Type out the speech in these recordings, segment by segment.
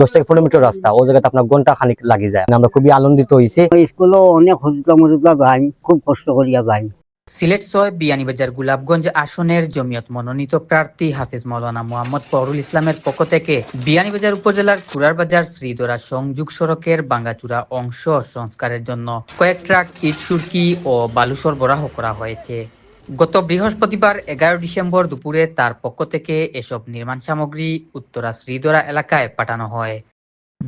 দশ থেকে পনেরো মিটার রাস্তা ও জায়গাতে আপনার ঘণ্টা খানিক লাগি যায়। আমরা খুবই আনন্দিত হয়েছি স্কুলও অনেক হজুতা মজুতা যাই খুব কষ্ট করিয়া যাই। সিলেট ছয় বিয়ানীবাজার গোলাপগঞ্জ আসনের জমিয়ত মনোনীত প্রার্থী হাফিজ মৌলানা মোহাম্মদ ফখরুল ইসলামের পক্ষ থেকে বিয়ানীবাজার উপজেলার কুরারবাজার শ্রীদরা সংযোগ সড়কের বাঙ্গাচুরা অংশ সংস্কারের জন্য কয়েক ট্রাক ইট সুরকি ও বালু সরবরাহ করা হয়েছে। গত বৃহস্পতিবার এগারো ডিসেম্বর দুপুরে তার পক্ষ থেকে এসব নির্মাণ সামগ্রী উত্তরা শ্রীদরা এলাকায় পাঠানো হয়।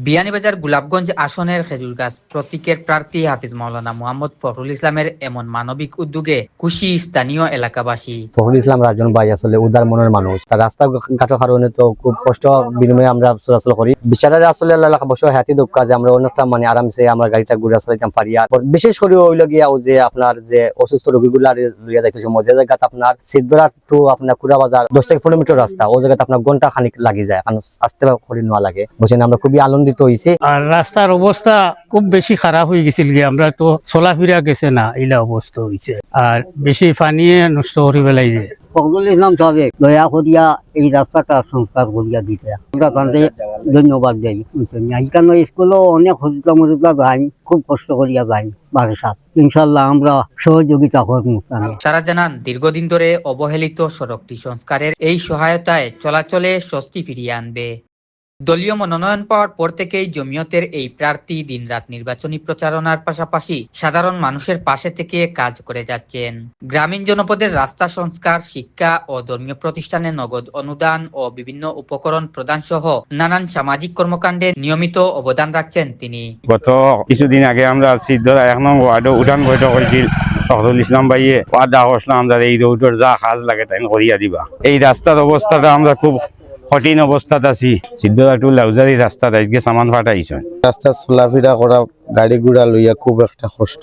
বিয়ানীবাজার গোলাপগঞ্জ আসনের খেজুরগাছ প্রতীকের প্রার্থী হাফিজ মাওলানা মোহাম্মদ ফখরুল ইসলামের এমন মানবিক উদ্যোগে খুশি স্থানীয় এলাকাবাসী। ফখরুল ইসলাম রাজন ভাই আসলে উদার মনের মানুষ তার রাস্তা ঘাটের কারণে তো খুব কষ্ট বিনিময়ে আমরা চলাচল করি। বিচারে আসলে এলাকা বসে হাতি দুঃখ যে আমরা অনেকটা মানে আরামসে আমরা গাড়িটা ঘুরে চালাইতাম পারি আর বিশেষ করে ওইল গিয়া ও যে আপনার যে অসুস্থ রোগীগুলা লইয়া যাইতে সময় যে জায়গাতে আপনার সিদ্ধরা টু আপনার কুড়া বাজার দশ থেকে পনেরো মিটার রাস্তা ও জায়গাতে আপনার ঘণ্টা খানিক লাগি যায়। আসতে করি নেওয়া লাগে। বসে আমরা খুবই আনন্দিত হয়েছি আর রাস্তার অবস্থা খুব বেশি খারাপ হয়ে গেছিল গিয়ে আমরা তো চলাফেরা গেছে না এইলা অবস্থা হয়েছে আর বেশি পানিয়ে নষ্ট করে পেলাই যে। ফখরুল ইসলাম সাহেব দয়া করিয়া এই রাস্তাটা সংস্কার করিয়া দিতে। আমরা তাদের ধন্যবাদ যাই এইখানে স্কুলও অনেক যাই খুব কষ্ট করিয়া যাই বারোসাত ইনশাল্লাহ আমরা সহযোগিতা করব তারা। জানান দীর্ঘদিন ধরে অবহেলিত সড়কটি সংস্কারের এই সহায়তায় চলাচলে স্বস্তি ফিরিয়ে আনবে। দলীয় মনোনয়ন পাওয়ার পর থেকেই জমিয়তের এই প্রার্থী দিনরাত নির্বাচনী প্রচারণার পাশাপাশি সাধারণ মানুষের পাশে থেকে কাজ করে যাচ্ছেন। গ্রামীণ জনপদের রাস্তা সংস্কার, শিক্ষা ও ধর্মীয় প্রতিষ্ঠানে নগদ অনুদান ও বিভিন্ন উপকরণ প্রদান সহ নানান সামাজিক কর্মকাণ্ডে নিয়মিত অবদান রাখছেন তিনি। গত কিছুদিন আগে আমরা সিদ্ধরা এক নং ওয়ার্ডে উঠান বৈঠক হয়েছিল ইসলাম ভাইয়ে করছিলাম আমরা এই রোডের যা কাজ লাগে তাই করিয়া দিবা। এই রাস্তার অবস্থাটা আমরা খুব কঠিন অবস্থাত আছি সিদ্ধরা টু লাউজারি রাস্তাত আজকে সামান ফাটাইছে রাস্তা চলাফেরা করা গাড়ি ঘোড়া লইয়া খুব একটা কষ্ট।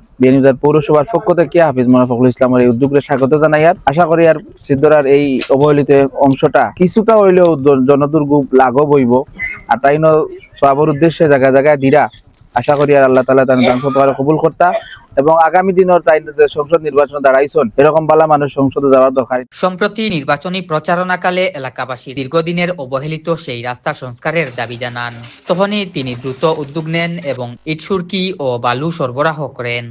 বিয়ানীবাজার পৌরসভার পক্ষ থেকে হাফিজ ফখরুল ইসলামের এই উদ্যোগে স্বাগত জানাই আর আশা করি আর সিদ্ধরার এই অবহেলিত অংশটা কিছুটা হইলেও জনদুর্ভোগ লাঘব হইব। আর তাই ন সবার উদ্দেশ্যে জায়গায় জায়গায় দিরা। আশা করি আর আল্লাহ তালা তার দান সত্ত্বে কবুল করতা এবং আগামী দিনের তাই সংসদ নির্বাচন দাঁড়াইছেন, এরকম বালা মানুষ সংসদে যাওয়ার দরকার সম্প্রতি নির্বাচনী প্রচারণাকালে এলাকাবাসী দীর্ঘদিনের অবহেলিত সেই রাস্তা সংস্কারের দাবি জানান। তখনই তিনি দ্রুত উদ্যোগ নেন এবং ইটসুরকি ও বালু সরবরাহ করেন।